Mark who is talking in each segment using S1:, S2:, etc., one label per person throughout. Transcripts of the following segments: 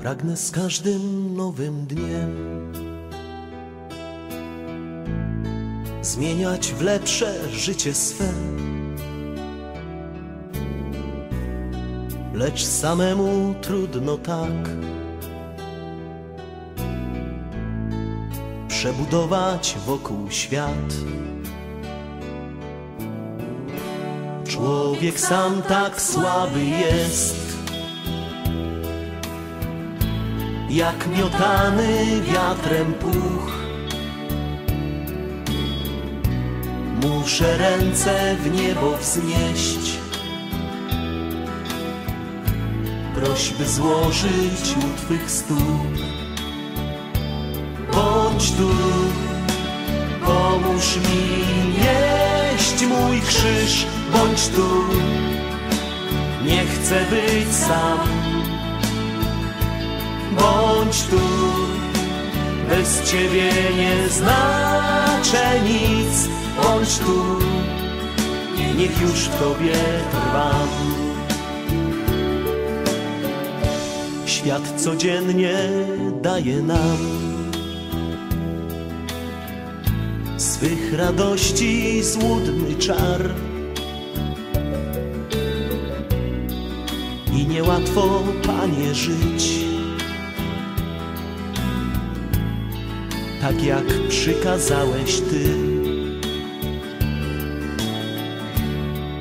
S1: Pragnę z każdym nowym dniem zmieniać w lepsze życie swe. Lecz samemu trudno tak przebudować wokół świat. Człowiek sam tak słaby jest. Jak miotany wiatrem puch. Muszę ręce w niebo wznieść, prośby złożyć u Twych stóp. Bądź tu, pomóż mi nieść mój krzyż, bądź tu, nie chcę być sam bądź tu. Bez Ciebie nie znaczę nic, bądź tu, niech już w Tobie trwam. Świat codziennie daje nam swych radości złudny czar. I niełatwo, Panie, żyć tak jak przykazałeś Ty.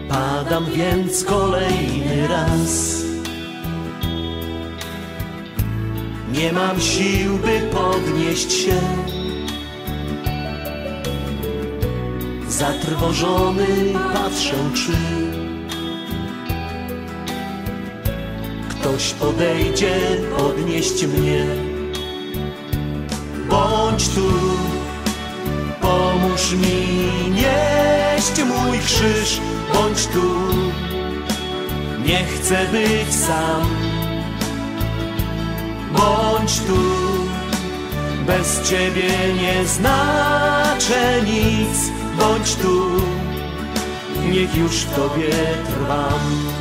S1: Padam więc kolejny raz. Nie mam sił, by podnieść się. Zatrwożony patrzę, czy ktoś podejdzie podnieść mnie bądź tu, pomóż mi nieść mój krzyż, bądź tu, nie chcę być sam, bądź tu, bez Ciebie nie znaczę nic, bądź tu, niech już w Tobie trwam.